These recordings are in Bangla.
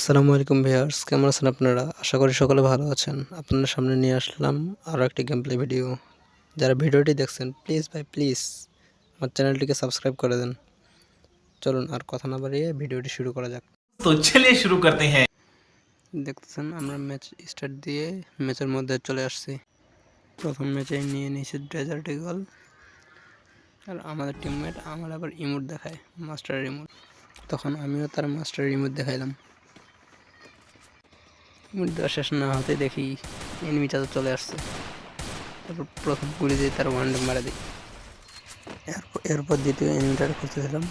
আসসালামু আলাইকুম ভিয়ার্স কেমন আছেন আপনারা? আশা করি সকলে ভালো আছেন। আপনাদের সামনে নিয়ে আসলাম আরও একটি গেমপ্লে ভিডিও যারা ভিডিওটি দেখছেন প্লিজ ভাই প্লিজ আমার চ্যানেলটিকে সাবস্ক্রাইব করে দেন। চলুন আর কথা না বাড়িয়ে ভিডিওটি শুরু করা যাক। তো চলে শুরু করতে হ্যাঁ। দেখতেছেন আমরা ম্যাচ স্টার্ট দিয়ে ম্যাচের মধ্যে চলে আসছি। প্রথম ম্যাচে নিয়ে নিয়েছি ডেজার্টি গল আর আমাদের টিমমেট আমার আবার ইমোট দেখায় মাস্টার ইমোট তখন আমিও তার মাস্টার ইমোট দেখাইলাম। দেওয়া শেষ না হতে দেখি এনিমিটা তো চলে আসছে। তারপর প্রথম গুলি দিয়ে তার ওয়ান মারা দিই। এরপর দ্বিতীয় এনিমিটার খুঁজতেছিলাম।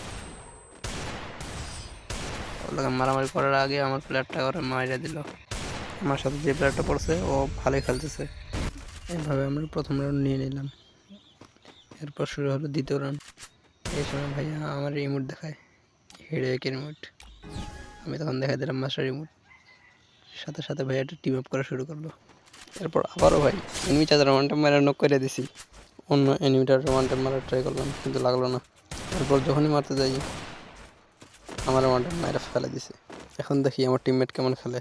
ওগুলোকে মারামারি করার আগে আমার প্লেয়ারটা ওরা মারা দিল। আমার সাথে যে প্লেয়ারটা পড়ছে, ও ভালোই খেলতেছে। এইভাবে আমরা প্রথম রাউন্ড নিয়ে নিলাম। এরপর শুরু হলো দ্বিতীয় রাউন্ড এই সময় ভাইয়া আমার রিমোট দেখায়। হেডে এক রিমোট আমি তখন দেখাই দিলাম মাস্টার রিমোট সাথে সাথে ভাইয়াটা টিম আপ করা শুরু করল। এরপর আবারও ভাই এনিমি চার্জার ওয়ান টাইম মারা নক করে দিছি। অন্য এনিমিটার ওয়ান টাইম মারার ট্রাই করলাম, কিন্তু লাগল না। এরপর যখনই মারতে যাই, আমার ওয়ান টাইম মারা ফেলে দিছে। এখন দেখি আমার টিমমেট কেমন খেলে।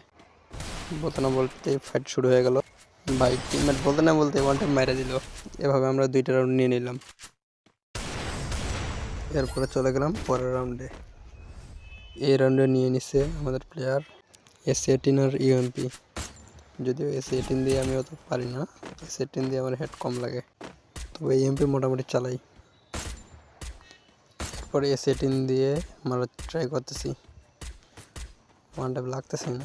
বলতে না বলতে ফাইট শুরু হয়ে গেল। ভাই টিমমেট বলতে না বলতে ওয়ান টাইম মারা দিল। এভাবে আমরা দুইটা রাউন্ড নিয়ে নিলাম। এরপরে চলে গেলাম পরের রাউন্ডে এই রাউন্ডে নিয়ে নিছে আমাদের প্লেয়ার এস এইটিন আর ইউএমপি যদিও এস এইটিন দিয়ে আমি অত পারি না এস এইটিন দিয়ে আমার হেড কম লাগে। তবে ইউএমপি মোটামুটি চালাই। এরপরে এস এইটিন দিয়ে মারা ট্রাই করতেছি। ওয়ান টাইম লাগতেছে না।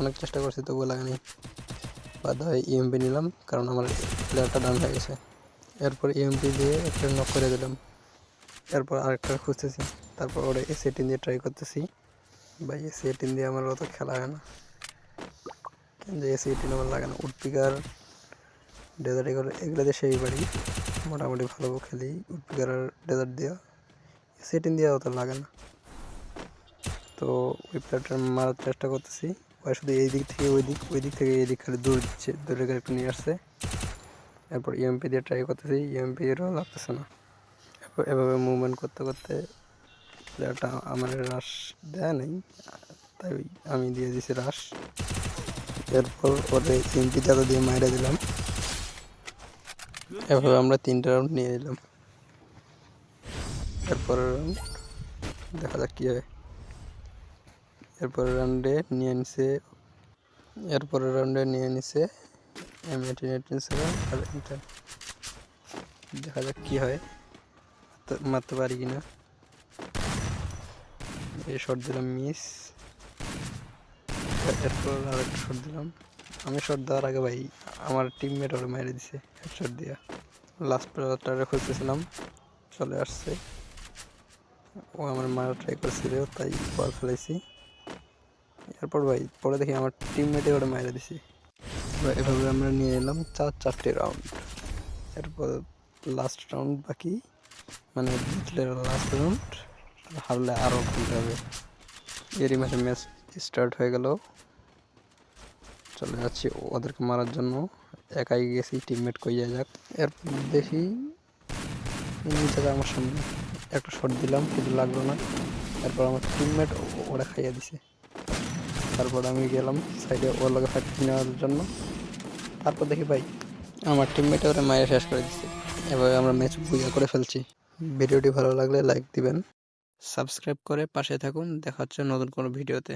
অনেক চেষ্টা করছি, তবুও লাগেনি বাধ্য হয়ে ইএমপি নিলাম, কারণ আমার প্লেয়ারটা ডান হয়ে গেছে। এরপর ইএমপি দিয়ে একটা নক করে দিলাম। এরপর আরেকটা খুঁজতেছি। তারপর ওরা এস এইটিন দিয়ে ট্রাই করতেছি। বা এস এইটিন দিয়ে আমার অত খেলা হয় না। কিন্তু এস এইটিন আমার লাগে না। উডপিকার ডেজার্ট এগুলো এগুলো দিয়ে সেই বাড়ি। মোটামুটি ভালো খেলি। উডপিকার আর ডেজার্ট দেওয়া এস এইটিন দিয়ে অত লাগে না। তো ওই প্লেয়ারটা মারার চেষ্টা করতেছি। ওই শুধু এই দিক থেকে ওই দিক ওই দিক থেকে এই দিক খালি দূর দিচ্ছে দূরে একটু নিয়ে আসছে। এরপর ইএমপি দিয়ে ট্রাই করতেছি। ইএমপি এরও লাগতেছে না। এভাবে মুভমেন্ট করতে করতে প্লেয়ারটা আমার রাশ দেয় নাই, তাই আমি দিয়ে দিছি রাশ এরপর ওরে ইএমপি চাকা দিয়ে মাইরে দিলাম। এভাবে আমরা তিনটা রাউন্ড নিয়ে নিলাম। রাউন্ড দেখা যাক কী হয়। এরপরের রাউন্ডে নিয়ে নিছে এরপরের রাউন্ডে নিয়ে নিছে এম এইটিন এইটিন সেভেন আর দেখা যাক কী হয়। মারতে পারি কি এই শট দিলাম মিস এরপর আর একটা শট দিলাম। আমি শট দেওয়ার আগে ভাই, আমার টিমমেট ওরা মেরে দিছে শট দিয়া। লাস্ট প্লেয়ারটা খুঁজতেছিলাম, চলে আসছে। ও আমার মারা ট্রাই করছিল, তাই বল ফেলাইছি। এরপর ভাই, পরে দেখি আমার টিমমেটে ওটা মাইরে দিছি। এভাবে আমরা নিয়ে এলাম চার চারটে রাউন্ড এরপর লাস্ট রাউন্ড বাকি মানে লাস্ট রাউন্ড হারলে আরও খেলতে হবে? এরই মাঝে ম্যাচ স্টার্ট হয়ে গেল। চলে যাচ্ছি ওদেরকে মারার জন্য। একাই গেছি টিমমেট কই যায় যাক। এরপর দেখি নিচে আমার সামনে। একটা শট দিলাম, কিন্তু লাগল না। এরপর আমার টিমমেট ওরা খাইয়ে দিছে। তারপর আমি গেলাম সাইডে ওর লগে ফাইট নেওয়ার জন্য। তারপর দেখি ভাই, আমার টিমমেটে ওরা মায়ের শেষ করে দিচ্ছে এভাবে আমরা ম্যাচ বুঝা করে ফেলছি। ভিডিওটি ভালো লাগলে লাইক দিবেন। সাবস্ক্রাইব করে পাশে থাকুন। দেখা হচ্ছে নতুন কোনো ভিডিওতে।